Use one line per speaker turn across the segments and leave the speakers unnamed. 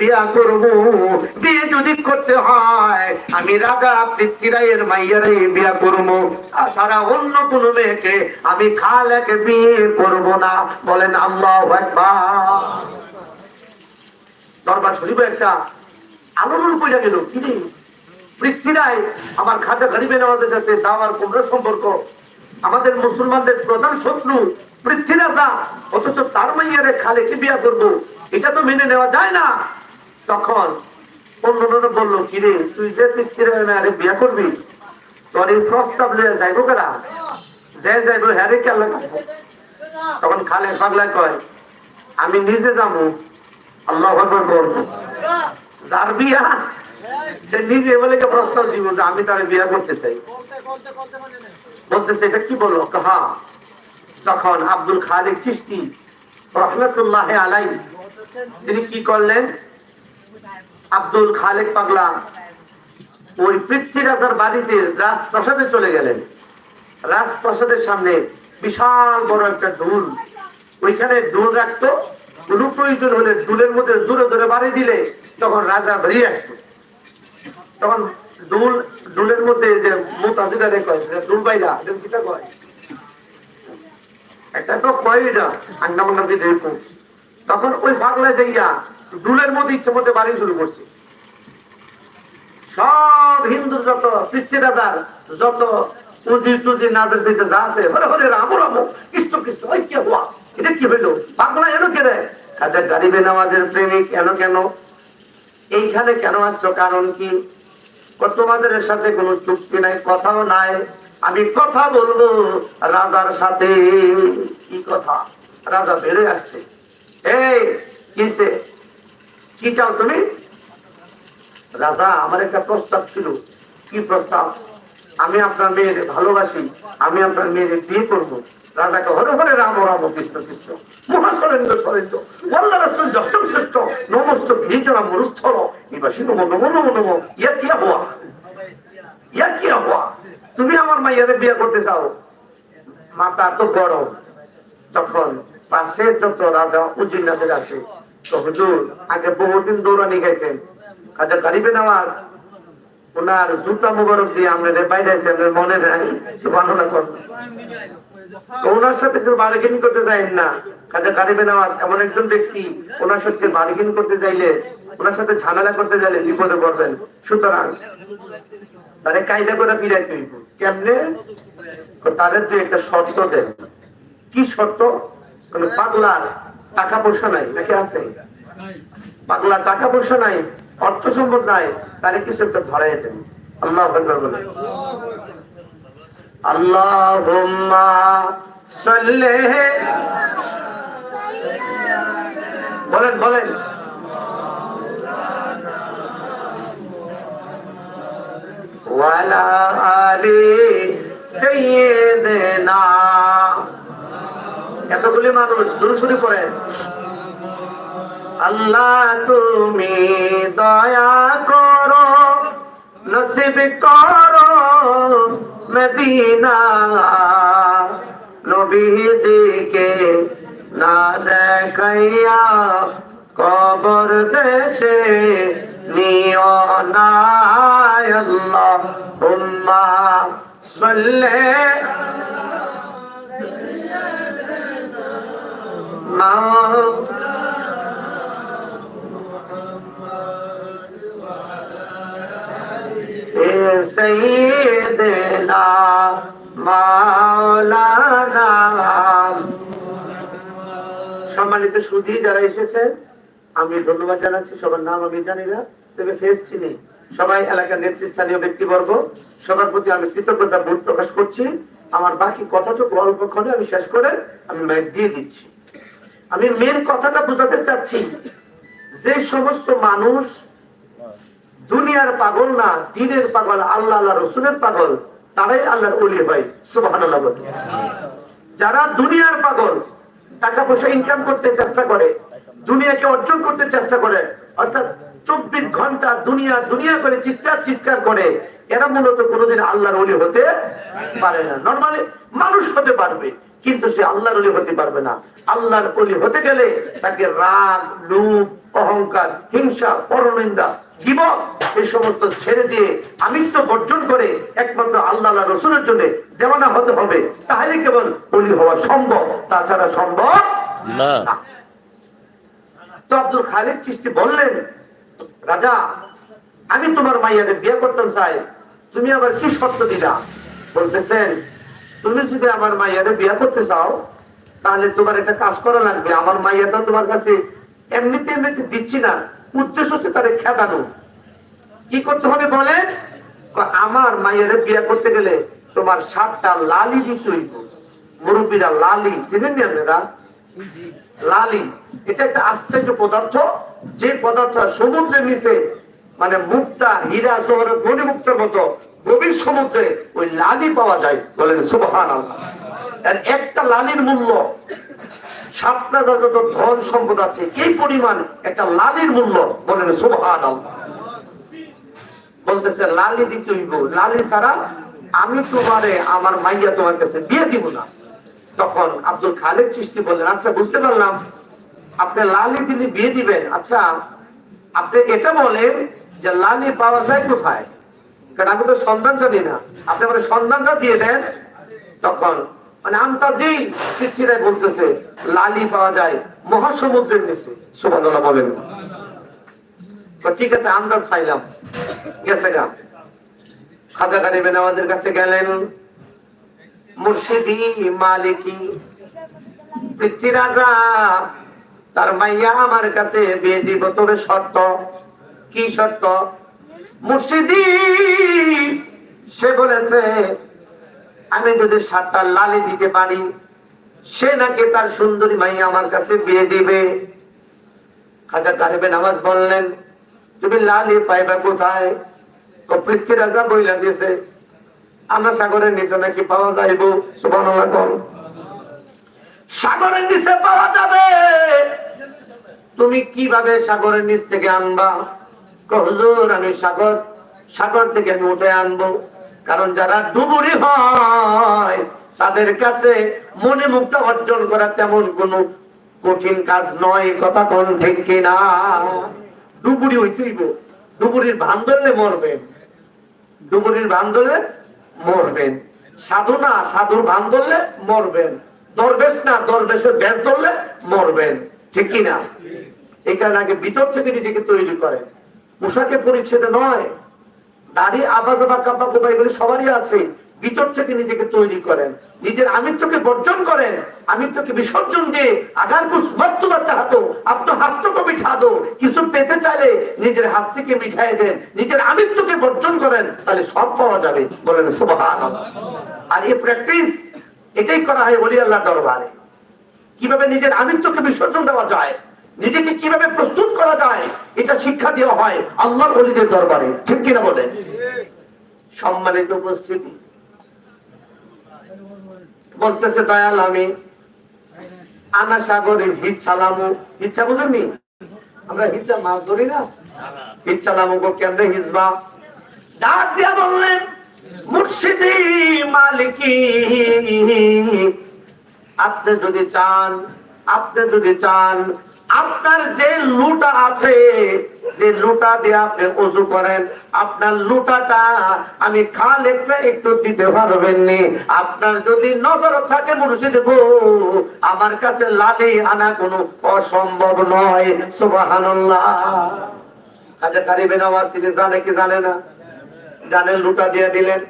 বিয়া করব। বিয়ে যদি করতে হয়, আমি রাজা মাইয়ারাই বিয়া করব। তাছাড়া অন্য কোন মেয়েকে আমি খালেকে বিয়ে করব না। বলেন আল্লাহ দরবার শরীফে একটা আলোড়ন গেল। কি রে? আমার খাজা গরিবের আমাদের সাথে দাওয়ার কোমর সম্পর্ক? আমাদের মুসলমানদের প্রধান শত্রু পৃথ্বীরাজা অথচ তার মাইয়ারে খালেকে বিয়া করব। এটা তো মেনে নেওয়া যায় না। তখন অন্যরা বলল, কিরে, তুই যে পৃথ্বীরায় বিয়া করবি? তোর এই প্রস্তাব লিয়ে যাইবো কারা? যে যাইবো হ্যারে কেলা তখন খালে পাগলা কয়, আমি নিজে যাব। আল্লাহ যার বিয়া, সে নিজে বলে প্রস্তাব দিব যে আমি তার বিয়া করতে চাই। বলতেছে, এটা কি বলল হ্যাঁ। তখন আব্দুল খালিক চিস্তি রহমতুল্লাহ আলাই তিনি কি করলেন? আব্দুল খালেক পাগলা ওই পৃথ্বীরাজার বাড়িতে রাজপ্রাসাদে চলে গেলেন। রাজপ্রাসাদের সামনে বিশাল বড় একটা ডুল ওইখানে ডুল রাখতো। কোন প্রয়োজন হলে ডুলের মধ্যে জোরে জোরে বাড়ি দিলে তখন রাজা বেরিয়ে আসতো। তখন ডুল ডুলের মধ্যে যে মোতাজিরা রে কয় ডুল বাইলা এটা কিটা কয়? একটা তো কয় এটা? আন্না মান্না দিয়ে তখন ওই পাগলা যাইয়া ডুলের মধ্যে ইচ্ছে মধ্যে বাড়ি শুরু করছে। সব হিন্দু যত পৃথ্বীরাজার যত পুঁজি টুজি নাজের দিতে যা আছে, হরে হরে রাম রাম, কৃষ্ণ কৃষ্ণ ওই কি হওয়া। এটা কি হইল? পাগলা এনো কেন? আচ্ছা গারিবে নামাজের প্রেমিক কেন কেন? এইখানে কেন আসছো কারণ কি? তোমাদের সাথে কোনো চুক্তি নাই, কথাও নাই। আমি কথা বলব রাজার সাথে। কি কথা? রাজা বেড়ে আসছে। কি চাও তুমি? রাজা, আমার একটা প্রস্তাব ছিল। কি প্রস্তাব? আমি আপনার মেয়ের ভালোবাসি, আমি আপনার মেয়ের বিয়ে করব। রাজাকে হরে হরে রাম রাম কৃষ্ণ কৃষ্ণ। মহাসরেন্দ্র সরেন্দ্র বল্লা রাষ্ট্র যষ্ট শ্রেষ্ঠ, নমস্ত গিরিজনা মরুস্থল। নিবাসী নম নম নম নম, ইয়া কি হওয়া ইয়া কি হওয়া তুমি আমার মাইয়ারে বিয়ে করতে চাও? মাতা তো বড় তখন পাশে যত রাজা উজির আছে তো হুজুর আগে বহুদিন দৌড়ানি গেছেন। কাজা গারিবে নামাজ ওনার জুতা মুবারক দিয়ে আমাদের বাইরে আছে মনে নাই? সুবহানাল্লাহ করুন ওনার সাথে কেউ বার্গেনিং করতে যাইন না। কাজা গারিবে নামাজ, এমন একজন ব্যক্তি ওনার সাথে বার্গেনিং করতে চাইলে ওনার সাথে ঝামেলা করতে চাইলে বিপদে পড়বেন। সুতরাং তারে কায়দা করে ফিরাই তুই কেমনে? তাদের তুই একটা শর্ত দেন কি শর্ত? মানে পাগলার টাকা পয়সা নাই, নাকি আছে? পাগলার টাকা পয়সা নাই, অর্থ সম্পদ নাই, তারে কিছু একটা ধরাই দেন। আল্লাহ বলেন আল্লাহুম্মা বলেন বলেন। ওয়ালা আলি এতগুলি মানুষ দুরুসুরি পড়েন আল্লাহ তুমি দয়া করো, নসিব করো মদিনা। নবীজিকে না দেখাইয়া কবর দেশে নিও না আল্লাহ উম্মা সাল্লে سيدنا মাওলানা সম্মানিত সুধী যারা এসেছেন আমি ধন্যবাদ জানাচ্ছি সবার নাম আমি জানি না তবে ফেস চিনি সবাই এলাকার নেতৃস্থানীয় ব্যক্তিবর্গ সবার প্রতি আমি কৃতজ্ঞতা বোধ প্রকাশ করছি আমার বাকি কথাটুকু অল্পক্ষণে আমি শেষ করে আমি মাইক দিয়ে দিচ্ছি আমি মেন কথাটা বোঝাতে চাচ্ছি। যে সমস্ত মানুষ দুনিয়ার পাগল না, দিনের পাগল, আল্লাহ আল্লাহ, রসুলের পাগল, তারাই আল্লাহর অলি হয় সুবাহ যারা দুনিয়ার পাগল, টাকা পয়সা ইনকাম করতে চেষ্টা করে, দুনিয়াকে অর্জন করতে চেষ্টা করে, অর্থাৎ চব্বিশ ঘণ্টা দুনিয়া দুনিয়া করে চিৎকার চিৎকার করে, এরা মূলত কোনোদিন আল্লাহর অলি হতে পারে না। নর্মালি মানুষ হতে পারবে কিন্তু সে আল্লাহর অলি হতে পারবে না। আল্লাহর অলি হতে গেলে তাকে রাগ লোভ অহংকার হিংসা পরনিন্দা গিবত এই সমস্ত ছেড়ে দিয়ে আমিত্ব বর্জন করে একমাত্র আল্লাহ রসুলের জন্য দেওয়ানা হতে হবে। তাহলে কেবল অলি হওয়া সম্ভব তাছাড়া সম্ভব
না।
তো আব্দুল খালিদ চিস্তি বললেন রাজা আমি তোমার মাইয়ারে বিয়ে করতাম চাই তুমি আবার কি শর্ত দিলা? বলতেছেন তুমি যদি আমার মাইয়ারে বিয়ে করতে চাও তাহলে তোমার একটা কাজ করা লাগবে। আমার মাইয়া তো তোমার কাছে এমনিতে এমনিতে দিচ্ছি না। উদ্দেশ্য হচ্ছে তারে খেদানো। কি করতে হবে বলে আমার মাইয়ারে বিয়ে করতে গেলে তোমার সাতটা লালি দিতে হইব। মুরব্বীরা লালি চিনেন নি আপনারা? লালি এটা একটা আশ্চর্য পদার্থ। যে পদার্থ সমুদ্রের নিচে মানে মুক্তা হীরা জহর গনি মুক্তার মতো গভীর সমুদ্রে ওই লালি পাওয়া যায়, বলেন সুবহান একটা লালির মূল্য সাতটা যত ধন সম্পদ আছে এই পরিমাণ একটা লালির মূল্য, বলেন সুবহান বলতেছে, লালি দিতে হইব। লালি ছাড়া আমি তোমারে, আমার মাইয়া তোমার কাছে বিয়ে দিব না। তখন আব্দুল খালেদ সৃষ্টি বললেন আচ্ছা বুঝতে পারলাম। আপনি লালি দিলে বিয়ে দিবেন। আচ্ছা আপনি এটা বলেন যে লালি পাওয়া যায় কোথায়? কারণ আমি তো সন্ধান জানি না। আপনি আমার সন্ধানটা দিয়ে দেন তখন। মানে আমতাজি বলতেছে, লালি পাওয়া যায় মহাসমুদ্রের নিচে। বলেন। ঠিক আছে, আন্দাজ পাইলাম। গেছে গা। খাজা গারিবে নামাজের কাছে গেলেন। মুর্শিদি মালিকি পৃথ্বীরাজা তার মাইয়া আমার কাছে বিয়ে দিব, তোর শর্ত। কি শর্ত? মুর্শিদি। সে বলেছে, আমি যদি সাতটা লালি দিতে পারি, সে নাকি তার সুন্দরী মাইয়া আমার কাছে বিয়ে দিবে। খাজা গারিবে নামাজ বললেন, তুমি লালি পাইবা কোথায়? তো পৃথ্বীরাজা বইলা দিয়েছে, আমরা সাগরের নিচে নাকি পাওয়া যাইব? কর সাগরের নিচে পাওয়া যাবে। তুমি কীভাবে সাগরের নিচ থেকে আনবা? হুজুর আমি সাগর সাগর থেকে আমি উঠে আনব। কারণ যারা ডুবুরি হয়, তাদের কাছে মনে মুক্ত অর্জন করা তেমন কোনো কঠিন কাজ নয়, কথা কোন ঠিক কিনা? ডুবুরি হইতেইব ডুবুরির ভান ধরলে মরবেন। ডুবুরির ভান ধরলে মরবেন। সাধু না সাধুর ভান ধরলে মরবেন। দরবেশ না, দরবেশের ব্যাস ধরলে মরবেন। ঠিক কিনা? এই কারণে আগে ভিতর থেকে নিজেকে তৈরি করেন। পোশাকে পরিচ্ছেদে নয়। দাড়ি আবাজ আবার কাব্বা কোপা এগুলি সবারই আছে। ভিতর থেকে নিজেকে তৈরি করেন। নিজের আমিত্বকে বর্জন করেন। আমিত্বকে বিসর্জন দিয়ে আগার কুছ মর্তবা চাহাতো আপনার হাস্তকে মিঠা দো কিছু পেতে চাইলে নিজের হাস্তিকে মিঠাই দেন, নিজের আমিত্বকে বর্জন করেন, তাহলে সব পাওয়া যাবে। বলেন সুবহান আর এই প্র্যাকটিস এটাই করা হয় বলি আল্লাহ দরবারে। কীভাবে নিজের আমিত্বকে বিসর্জন দেওয়া যায়? নিজেকে কীভাবে প্রস্তুত করা যায়, এটা শিক্ষা দেওয়া হয় আল্লাহর অলিদের দরবারে। ঠিক কিনা বলেন সম্মানিত উপস্থিতি। বলতেছে, দয়াল আমি আনা সাগরে হিট চালামু। ইচ্ছা বুঝেননি? আমরা হিচ্ছা মাছ ধরি না? হিট চালামু গো, কেমনে হিজবা? ডাক দিয়া বললেন, মুর্শিদি মালিকি, আপনি যদি চান, আপনি যদি চান আপনার যে লুটা আছে, যে লুটা দিয়ে আপনি অজু করেন, আপনার লুটাটা আমি খালেকটা একটু দিতে পারবেন নি আপনার যদি নজর থাকে মুর্শিদ গো আমার কাছে লালি আনা কোনো অসম্ভব নয়। সুবহানাল্লাহ। আচ্ছা কারিবে নামাজ তিনি জানে কি জানে না? জানেন লুটা দিয়ে দিলেন।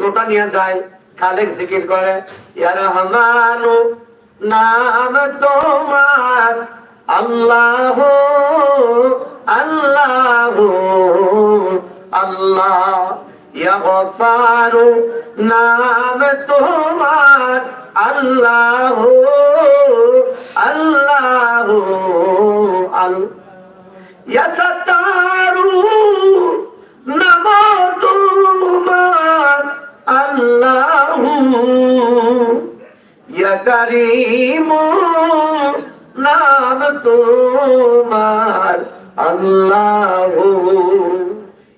লোটা নিয়ে যায়, খালেক জিকির করে ইয়া রহমানু নাম তোমার আল্লাহ আল্লাহ আল্লাহ। ইয়া গফারু নাম তোমার আল্লাহ আল্লাহ ইয়াসাতারু কারীমু নাম তোমার আল্লাহু।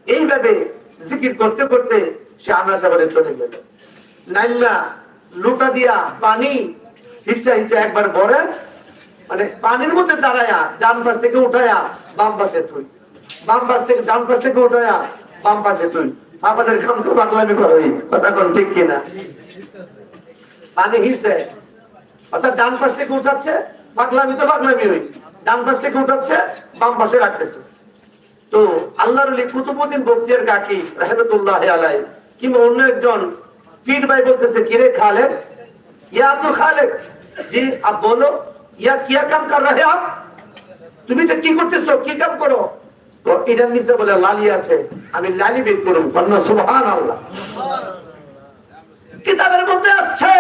এইভাবে জিকির করতে করতে সে আনাসাবারে চলে গেল। নাইলা লুটা দিয়া পানি ইচ্ছা ইচ্ছা একবার ভরে মানে পানির মধ্যে দাঁড়ায়া ডান পাশ থেকে উঠায়া বাম পাশে থুই। বাম পাশ থেকে ডান পাশ থেকে উঠায়া বাম পাশে থুই। আমাদের খাম তো বাংলামি করোই কথা কোন ঠিক কিনা? পানি হিসে অর্থাৎ ডান পাশ থেকে উঠাচ্ছে পাগলামি তো পাগলামি হই। ডান পাশ থেকে উঠাচ্ছে বাম পাশে রাখতেছে। তো আল্লাহর আলী কুতুবুদ্দিন বক্তিয়ার কাকি রহমতুল্লাহ আলাই কিংবা অন্য একজন পীর ভাই বলতেছে কিরে খালেদ? ইয়া আব্দুল খালেদ। জি আপ বলো। ইয়া কিয়া কাম কর রহে আপ? তুমি এটা কি করতেছো? কি কাম করো? তো এটার নিচে বলে লালি আছে। আমি লালি বের করুন কন্যা সুবহান আল্লাহ কিতাবের মধ্যে আসছে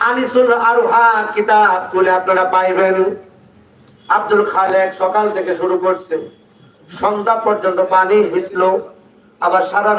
আনিসুল আরোহা কিতাব বলে আপনারা পাইবেন। আব্দুল খালেক সকাল থেকে শুরু করছে। সন্ধ্যা পর্যন্ত পানি হিসলো আবার সারা